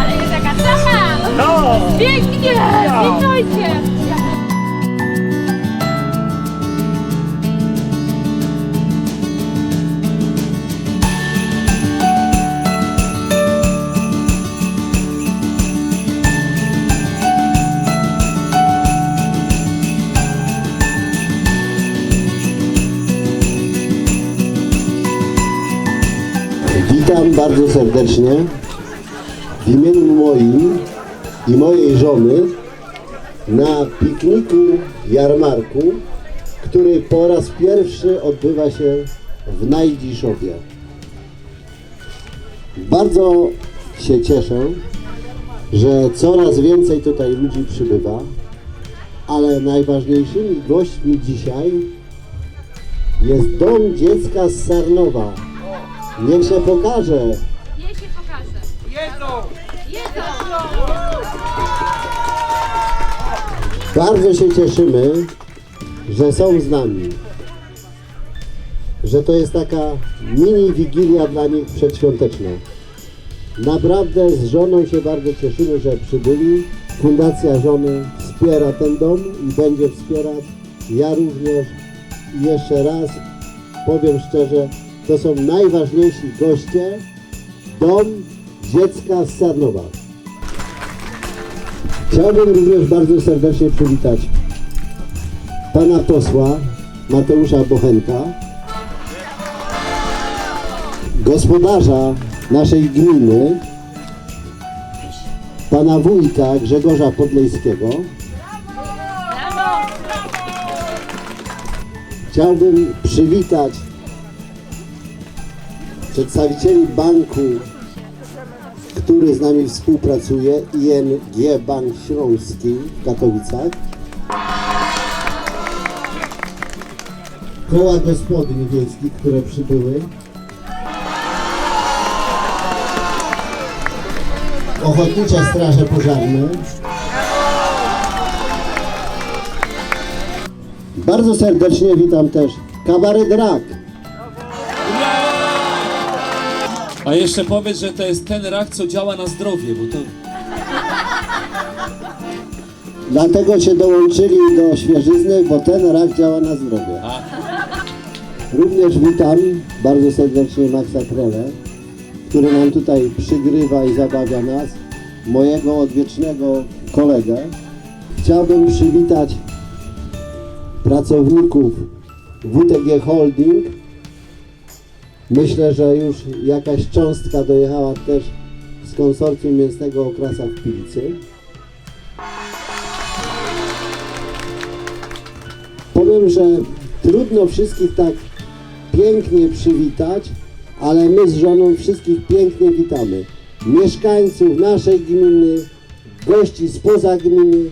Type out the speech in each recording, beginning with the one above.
Ale jest jaka czacha! No! Pięknie! Witajcie! Witam bardzo serdecznie w imieniu moim i mojej żony na pikniku jarmarku, który po raz pierwszy odbywa się w Najdziszowie. Bardzo się cieszę, że coraz więcej tutaj ludzi przybywa, ale najważniejszymi gośćmi dzisiaj jest Dom Dziecka z Sarnowa. Niech się pokaże. Jej się pokaże. Jedzą! Jedzą! Bardzo się cieszymy, że są z nami. Że to jest taka mini wigilia dla nich przedświąteczna. Naprawdę z żoną się bardzo cieszymy, że przybyli. Fundacja Żony wspiera ten dom i będzie wspierać. Ja również. I jeszcze raz powiem szczerze, to są najważniejsi goście. Dom dziecka z Sarnowa. Chciałbym również bardzo serdecznie przywitać pana posła Mateusza Bochenka, gospodarza naszej gminy, pana wójta Grzegorza Podlejskiego. Chciałbym przywitać przedstawicieli banku, który z nami współpracuje, ING Bank Śląski w Katowicach. Koła gospodyń wiejskich, które przybyły. Ochotnicze Straże Pożarne. Bardzo serdecznie witam też kabaret Rak. A jeszcze powiedz, że to jest ten rak, co działa na zdrowie, bo to... Dlatego się dołączyli do świeżyzny, bo ten rak działa na zdrowie. A, Również witam bardzo serdecznie Maxa Krele, który nam tutaj przygrywa i zabawia nas, mojego odwiecznego kolegę. Chciałbym przywitać pracowników WTG Holding. Myślę, że już jakaś cząstka dojechała też z konsorcjum mięsnego okrasa w Pilicy. Powiem, że trudno wszystkich tak pięknie przywitać, ale my z żoną wszystkich pięknie witamy. Mieszkańców naszej gminy, gości spoza gminy,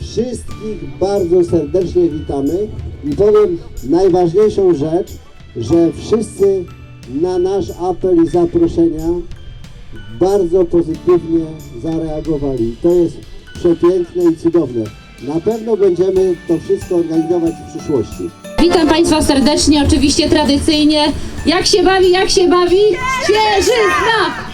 wszystkich bardzo serdecznie witamy i powiem najważniejszą rzecz, że wszyscy na nasz apel i zaproszenia bardzo pozytywnie zareagowali. To jest przepiękne i cudowne. Na pewno będziemy to wszystko organizować w przyszłości. Witam Państwa serdecznie, oczywiście tradycyjnie. Jak się bawi, jak się bawi? Świeżyzna!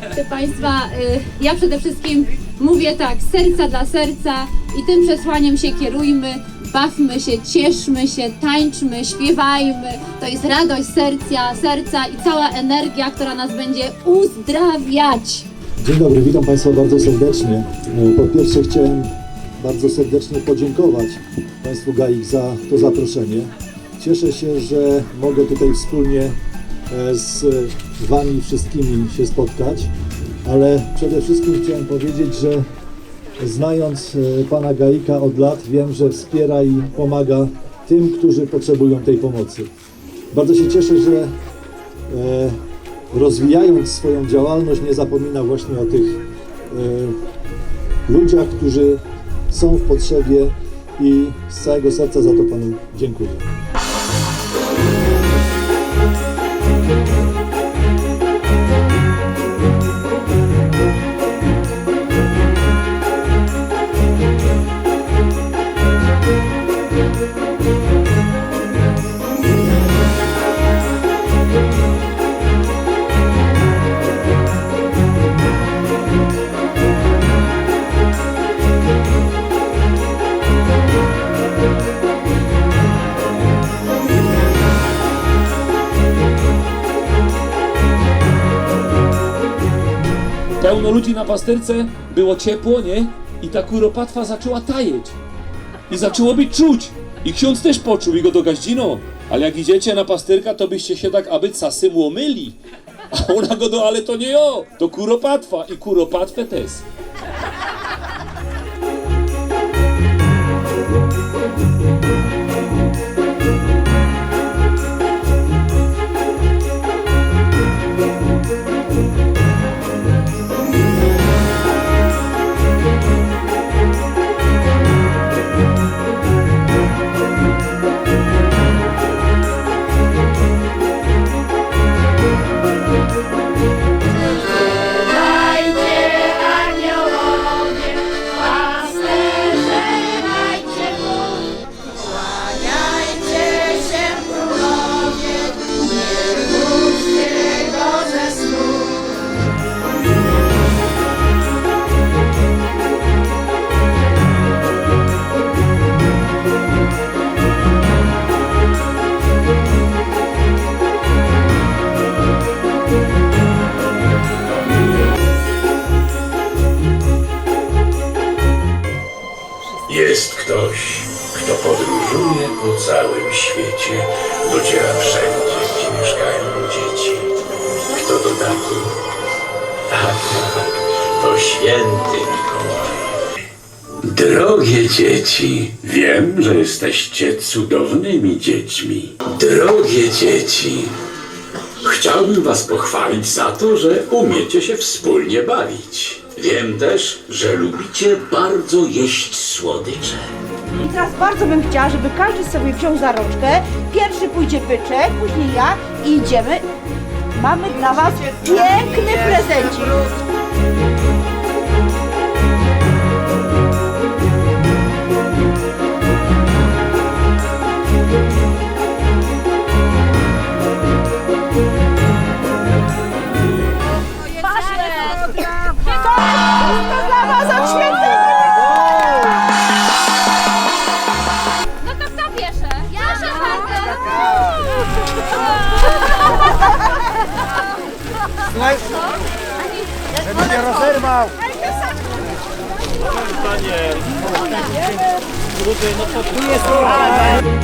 Proszę Państwa, y, ja przede wszystkim mówię tak, serca dla serca i tym przesłaniem się kierujmy, bawmy się, cieszmy się, tańczmy, śpiewajmy. To jest radość serca, serca i cała energia, która nas będzie uzdrawiać. Dzień dobry, witam Państwa bardzo serdecznie. Po pierwsze chciałem bardzo serdecznie podziękować Państwu GAIK za to zaproszenie. Cieszę się, że mogę tutaj wspólnie e, z Wami wszystkimi się spotkać, ale przede wszystkim chciałem powiedzieć, że znając e, Pana Gaika od lat wiem, że wspiera i pomaga tym, którzy potrzebują tej pomocy. Bardzo się cieszę, że e, rozwijając swoją działalność, nie zapomina właśnie o tych e, ludziach, którzy są w potrzebie i z całego serca za to Panu dziękuję. Pełno ludzi na pasterce, było ciepło, nie? I ta kuropatwa zaczęła tajeć. I zaczęło być czuć. I ksiądz też poczuł i go do gaździno. Ale jak idziecie na pasterka, to byście się tak aby casym łomyli. A ona go do, ale to nie jo, to kuropatwa i kuropatwę też. Świecie, dociera wszędzie, gdzie mieszkają dzieci. Kto to taki? Tak, to święty Mikołaj. Drogie dzieci, wiem, że jesteście cudownymi dziećmi. Drogie dzieci, chciałbym was pochwalić za to, że umiecie się wspólnie bawić. Wiem też, że lubicie bardzo jeść słodycze. I teraz bardzo bym chciała, żeby każdy sobie wziął za rączkę. Pierwszy pójdzie byczek, później ja i idziemy. Mamy dla Was piękny prezencik. Dziękuję.